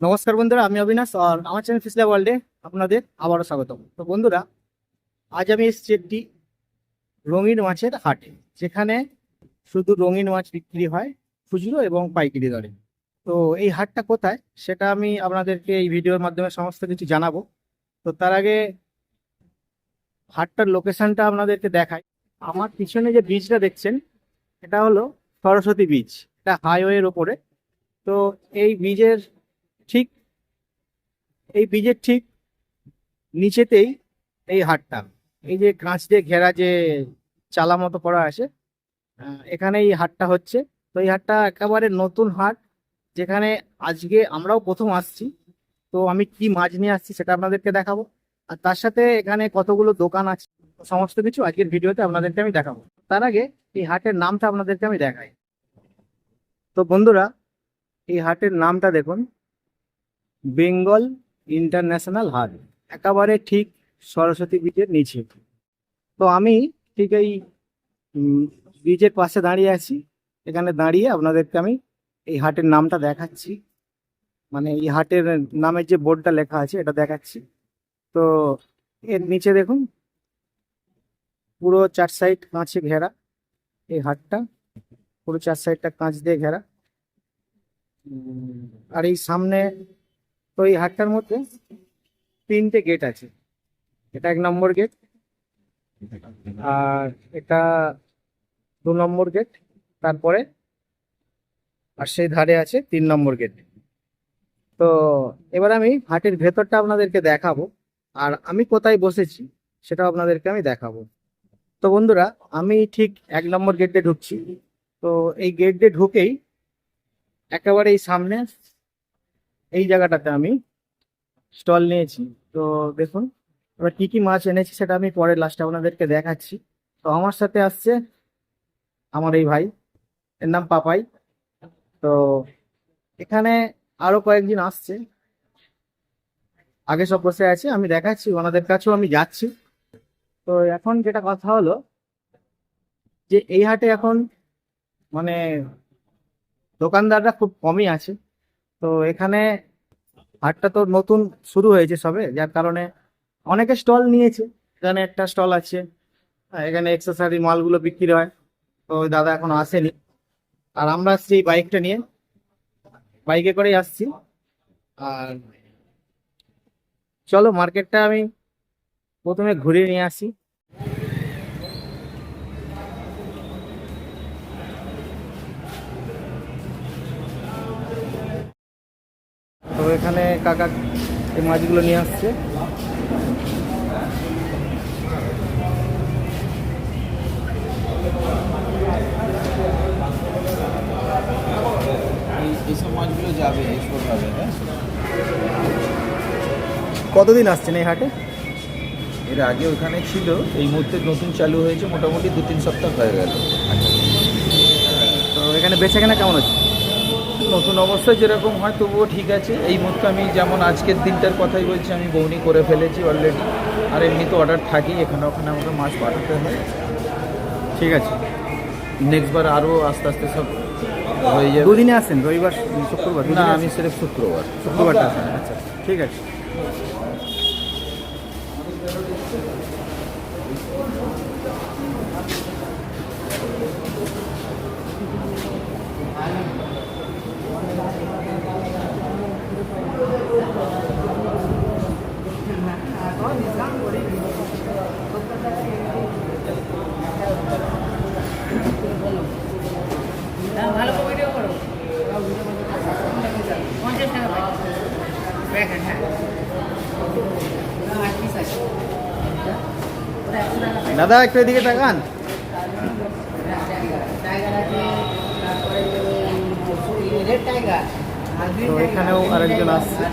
নমস্কার বন্ধুরা, আমি অবিনাশ আর আমার চ্যানেল ফিসলা ওয়ার্ল্ডে আপনাদের আবারও স্বাগতম। তো বন্ধুরা, আজ আমি এসেছি একটি রঙিন মাছের হাটে, যেখানে শুধু রঙিন মাছ বিক্রি হয় খুচরো এবং পাইকারি দরে। তো এই হাটটা কোথায় সেটা আমি আপনাদেরকে এই ভিডিওর মাধ্যমে সমস্ত কিছু জানাব। তো তার আগে হাটটার লোকেশনটা আপনাদেরকে দেখাই। আমার পিছনে যে বীজটা দেখছেন, এটা হলো সরস্বতী বীজ এটা হাইওয়ের ওপরে তো এই বীজের ঠিক? এই বীজের ঠিক নিচেতেই এই হাটটা এই যে কাঁচ দিয়ে ঘেরা যে চালা মতো করা আছে এখানে এই হাটটা হচ্ছে। তো এই হাটটা একেবারে নতুন হাট যেখানে আজকে আমরাও প্রথম আসছি। তো আমি কি মাছ নিয়ে আসছি সেটা আপনাদেরকে দেখাবো। আর তার সাথে এখানে কতগুলো দোকান আছে, সমস্ত কিছু আজকের ভিডিওতে আপনাদেরকে আমি দেখাবো। তার আগে এই হাটের নামটা আপনাদেরকে আমি দেখাই। তো বন্ধুরা, এই হাটের নামটা দেখুন। বেঙ্গল ইন্টারন্যাশনাল হাট একেবারে ঠিক সরস্বতী বীজের নিচে। তো আমি ঠিক এই ব্রিজের পাশে দাঁড়িয়ে আছি। এখানে দাঁড়িয়ে আপনাদেরকে আমি এই হাটের নামটা দেখাচ্ছি। মানে এই হাটের নামের যে বোর্ডটা লেখা আছে, এটা দেখাচ্ছি। তো এর নিচে দেখুন, পুরো চার সাইড কাঁচে ঘেরা এই হাটটা। পুরো চার সাইডটা কাঁচ দিয়ে ঘেরা। আর এই সামনে তো এই হাটটার মধ্যে তিনটে গেট আছে। এটা এক নম্বর গেট আর এটা দু নম্বর গেট তারপরে আর সেই ধারে আছে তিন নম্বর গেট তো এবার আমি হাটের ভেতরটা আপনাদেরকে দেখাবো আর আমি কোথায় বসেছি সেটাও আপনাদেরকে আমি দেখাবো। তো বন্ধুরা, আমি ঠিক এক নম্বর গেট দিয়ে ঢুকছি। তো এই গেট দিয়ে ঢুকেই একেবারে এই সামনে এই জায়গাটাতে আমি স্টল নিয়েছি। তো দেখুন, এবার কি কি মাছ এনেছি সেটা আমি পরে লাস্টে আপনাদেরকে দেখাচ্ছি। তো আমার সাথে আসছে আমার এই ভাই, এর নাম পাপাই। তো এখানে আরও কয়েকজন আসছে। আগে সব বসে আছে, আমি দেখাচ্ছি, ওনাদের কাছেও আমি যাচ্ছি। তো এখন যেটা কথা হলো যে এই হাটে এখন মানে দোকানদাররা খুব কমই আছে। তো এখানে হাটটা তো নতুন শুরু হয়েছে সবে যার কারণে অনেকে স্টল নিয়েছে। এখানে একটা স্টল আছে হ্যাঁ, এখানে এক্সেসারি মালগুলো বিক্রি হয়। তো দাদা এখনও আসেনি। আর আমরা আসছি এই বাইকটা নিয়ে। বাইকে করেই আসছি। আর চলো মার্কেটটা আমি প্রথমে ঘুরিয়ে নিয়ে আসি। এখানে কাকা এই মাছগুলো নিয়ে আসছে। এই এইসব মাছগুলো যাবে এক্সপোর্ট হবে হ্যাঁ? কতদিন আসছেন এই হাটে? এর আগে ওখানে ছিল এই মুহূর্তে নতুন চালু হয়েছে মোটামুটি দু তিন সপ্তাহ হয়ে গেল। তো এখানে বেচে কেনা কেমন হচ্ছে? নতুন অবস্থায় যেরকম হয় তবুও ঠিক আছে। এই মুহূর্তে আমি যেমন আজকের দিনটার কথাই বলছি আমি বৌনি করে ফেলেছি অলরেডি আর এমনি তো অর্ডার থাকি এখানে ওখানে আমাকে মাছ পাঠাতে হয়। ঠিক আছে। নেক্সট বার আরও আস্তে আস্তে সব হয়ে যাবে। দুদিনে আসেন রবিবার শুক্রবার? না আমি? সিরেফ শুক্রবার। শুক্রবারটা আসেন আচ্ছা ঠিক আছে। ভালো করে ভিডিও করো পঞ্চাশ টাকা পাই হ্যাঁ টাকা পাই দাদা একটু এদিকে তাকান তো এখানেও আরেকজন আসছে।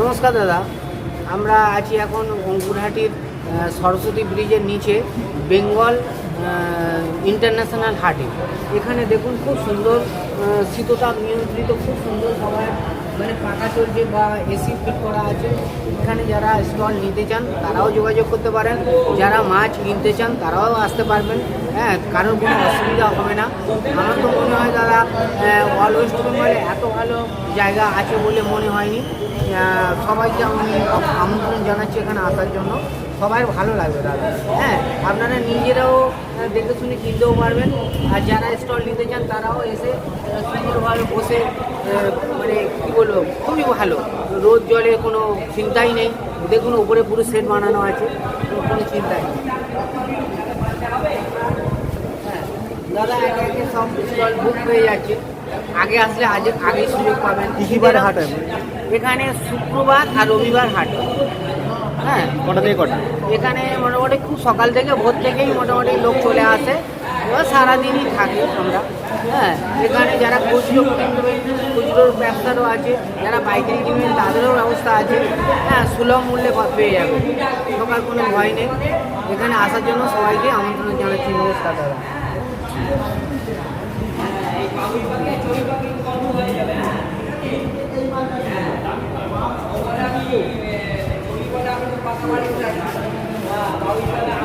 নমস্কার দাদা। আমরা আছি এখন অঙ্কুরহাটির সরস্বতী ব্রিজের নিচে, বেঙ্গল ইন্টারন্যাশনাল হাটে। এখানে দেখুন খুব সুন্দর শীততাপ নিয়ন্ত্রিত, খুব সুন্দর সবাই মানে পাকা চলছে বা এসি ফিট করা আছে। এখানে যারা স্টল নিতে চান, তারাও যোগাযোগ করতে পারেন। যারা মাছ কিনতে চান, তারাও আসতে পারবেন। হ্যাঁ কারোর কোনো অসুবিধা হবে না। আমার তো মনে হয় দাদা অল ওয়েস্ট বেঙ্গলে এত ভালো জায়গা আছে বলে মনে হয়নি। সবাইকে আমি আমন্ত্রণ জানাচ্ছি এখানে আসার জন্য। সবাই ভালো লাগবে দাদা। হ্যাঁ আপনারা নিজেরাও দেখে শুনে কিনতেও পারবেন। আর যারা স্টল নিতে চান তারাও এসে সুন্দরভাবে বসে মানে কী বলব খুবই ভালো। রোদ জলে কোনো চিন্তাই নেই। দেখুন উপরে পুরো সেট বানানো আছে। কোনো চিন্তাই নেই। হ্যাঁ, দাদা একে একে সব স্টল বুক হয়ে যাচ্ছে। আগে আসলে আজ আগে সুযোগ পাবেন। কি বারে হাট হয়? এখানে শুক্রবার আর রবিবার হাট। হ্যাঁ। কটা থেকে কটা? এখানে মোটামুটি খুব সকাল থেকে ভোর থেকেই মোটামুটি লোক চলে আসে। এবার সারাদিনই থাকে আমরা। হ্যাঁ। এখানে যারা খুচরো খুচরোর ব্যবসারও আছে যারা পাইকারি কিনবেন তাদেরও ব্যবস্থা আছে। হ্যাঁ সুলভ মূল্যে পেয়ে যাবে। ঢোকার কোনো ভয় নেই। এখানে আসার জন্য সবাইকে আমন্ত্রণ জানাচ্ছি। নমস্কার দাদা।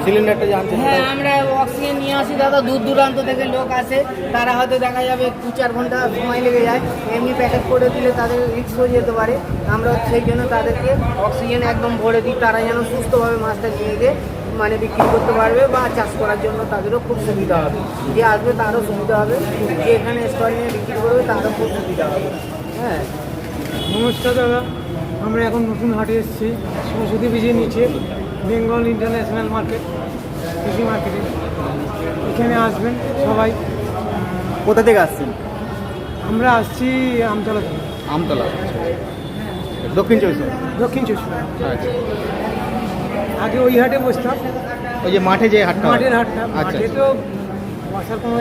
সিলিন্ডারটা আনছেন হ্যাঁ আমরা অক্সিজেন নিয়ে আসি, দাদা, দূর দূরান্ত থেকে লোক আসে, তারা হয়তো দেখা যাবে দু চার ঘণ্টা সময় লেগে যায়, এমনি প্যাকেট করে দিলে তাদের রিক্স হয়ে যেতে পারে। আমরা সেই জন্য তাদেরকে অক্সিজেন একদম ভরে দিই, তারা যেন সুস্থভাবে মাছটা নিয়ে গিয়ে মানে বিক্রি করতে পারবে বা চাষ করার জন্য তাদেরও খুব সুবিধা হবে। যে আসবে তারও সুবিধা হবে যে এখানে স্টল নিয়ে বিক্রি করবে তারও খুব সুবিধা হবে। হ্যাঁ। নমস্কার দাদা আমরা এখন নতুন হাটে এসেছি সরস্বতী ব্রিজের নিচে বেঙ্গল ইন্টারন্যাশনাল মার্কেট কৃষি মার্কেটে এখানে আসবেন সবাই। কোথা থেকে আসছেন? আমরা আসছি আমতলা থেকে। আমতলা। দক্ষিণ চব্বিশ দক্ষিণ চব্বিশ। আচ্ছা। আগে ওই হাটে বসতাম। ওই যে মাঠে যে হাটটা মাঠের হাটটা আচ্ছা মাঠে তো বসার কোনো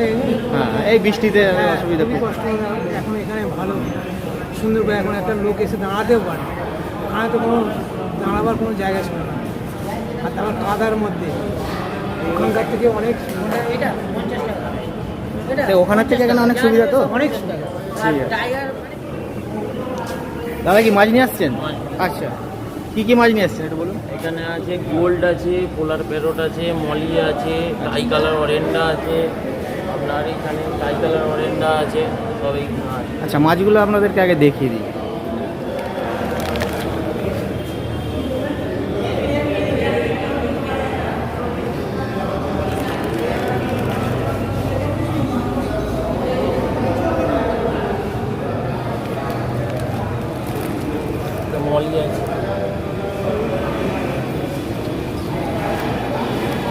হ্যাঁ এই বৃষ্টিতে অসুবিধা খুব। কষ্ট হয়। এখন এখানে ভালো সুন্দর করে এখন একটা লোক এসে দাঁড়াতেও পারে। ওখানে তো কোনো দাঁড়াবার কোনো জায়গা ছিল না। আর তারপর কাদার মধ্যে ওখানকার থেকে অনেক এটা ওখানের থেকে এখানে অনেক সুবিধা তো? অনেক সুবিধা। দাদা কি মাছ নিয়ে আসছেন? আচ্ছা। কি কি মাছ নিয়ে আসছেন একটু বলুন। এখানে আছে গোল্ড আছে পোলার প্যারট আছে মলি আছে টাই কালার অরেন্ডা আছে আপনার এখানে টাই কালার অরেন্ডা আছে সবই আচ্ছা মাছগুলো আপনাদেরকে আগে দেখিয়ে দিই একটা মলি আছে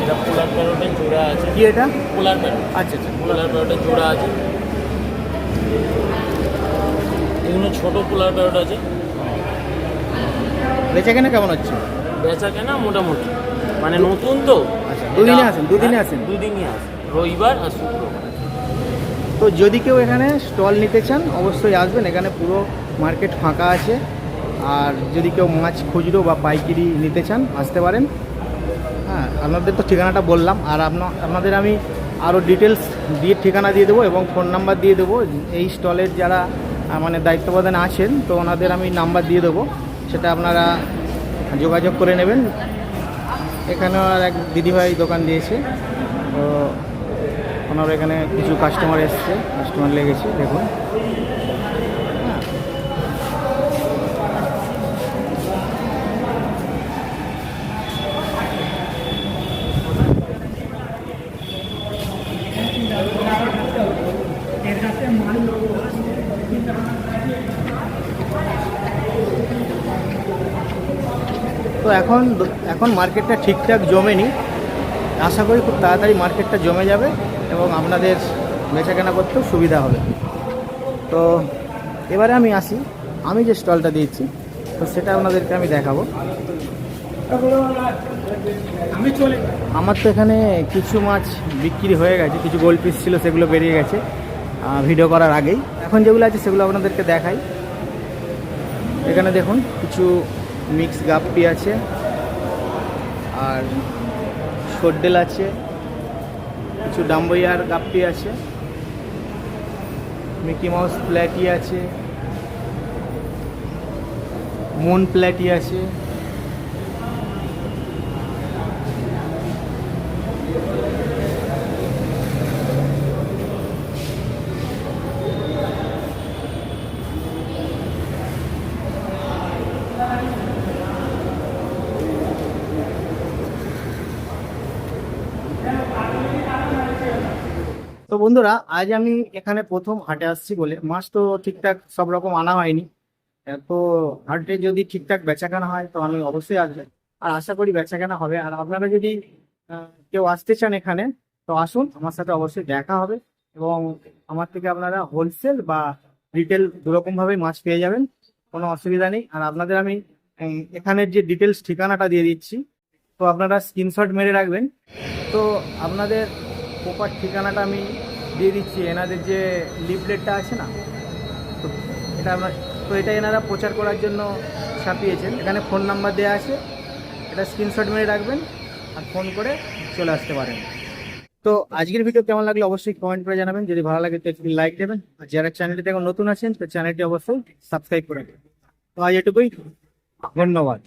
এটা প্যারটের জোড়া আছে। কি এটা? পোলার প্যারট আচ্ছা আচ্ছা। পোলার প্যারটের জোড়া আছে। এগুলো ছোটো পোলার প্যারট আছে। বেচা কেনা কেমন হচ্ছে? বেচা কেনা মোটামুটি। মানে নতুন তো। আচ্ছা, দুদিনে আসেন, দুদিনে হ্যাঁ, আসেন? দুদিনই আসেন রবিবার আর শুক্রবার। তো যদি কেউ এখানে স্টল নিতে চান অবশ্যই আসবেন। এখানে পুরো মার্কেট ফাঁকা আছে। আর যদি কেউ মাছ খুচরো বা পাইকারি নিতে চান আসতে পারেন। হ্যাঁ আপনাদের তো ঠিকানাটা বললাম, আর আপনা- আপনাদের আমি আরও ডিটেলস দিয়ে ঠিকানা দিয়ে দেবো এবং ফোন নাম্বার দিয়ে দেবো। এই স্টলের যারা মানে দায়িত্ব প্রদানে আছেন, তো ওনাদের আমি নাম্বার দিয়ে দেবো। সেটা আপনারা যোগাযোগ করে নেবেন। এখানেও আর এক দিদিভাই দোকান দিয়েছে। তো ওনার এখানে কিছু কাস্টমার এসছে কাস্টমার লেগেছে, দেখুন। তো এখন এখন মার্কেটটা ঠিকঠাক জমেনি। আশা করি খুব তাড়াতাড়ি মার্কেটটা জমে যাবে এবং আপনাদের বেচাকেনা করতেও সুবিধা হবে। তো এবারে আমি আসি। আমি যে স্টলটা দিয়েছি, তো সেটা আপনাদেরকে আমি দেখাবো। আমার তো এখানে কিছু মাছ বিক্রি হয়ে গেছে, কিছু গোল্ড পিস ছিল, সেগুলো বেরিয়ে গেছে ভিডিও করার আগেই। এখন যেগুলো আছে, সেগুলো আপনাদেরকে দেখাই। এখানে দেখুন, কিছু মিক্স গাপ্পি আছে, আর সর্ডেল আছে, কিছু ডাম্বইয়ার গাপ্পি আছে, মিকি মাউস প্ল্যাটি আছে, মন প্ল্যাটি আছে তো বন্ধুরা, আজ আমি এখানে প্রথম হাটে আসছি বলে। মাছ তো ঠিকঠাক সব রকম আনা হয়নি। তো হাটে যদি ঠিকঠাক বেচাকেনা হয়, তো আমি অবশ্যই আসব। আর আশা করি বেচাকেনা হবে। আর আপনারা যদি কেউ আসতে চান এখানে, তো আসুন। আমার সাথে অবশ্যই দেখা হবে। এবং আমার থেকে আপনারা হোলসেল বা রিটেল দুরকম ভাবেই মাছ পেয়ে যাবেন। কোনো অসুবিধা নেই। আর আপনাদের আমি এখানের যে ডিটেলস ঠিকানাটা দিয়ে দিচ্ছি। তো আপনারা স্ক্রিনশট মেরে রাখবেন। তো আপনাদের প্রপার ঠিকানাটা আমি দিয়ে দিচ্ছি। এনাদের যে লিফলেটটা আছে না, তো এটা আপনার তো এটা এনারা প্রচার করার জন্য ছাপিয়েছেন। এখানে ফোন নাম্বার দেওয়া আছে, এটা স্ক্রিনশট মেরে রাখবেন আর ফোন করে চলে আসতে পারেন। তো আজকের ভিডিও কেমন লাগল অবশ্যই কমেন্ট করে জানাবেন। যদি ভালো লাগে তো একটি লাইক দেবেন। আর যারা চ্যানেলটিতে এখন নতুন আছেন, তো চ্যানেলটি অবশ্যই সাবস্ক্রাইব করে দেবেন। তো আজ এটুকুই, ধন্যবাদ।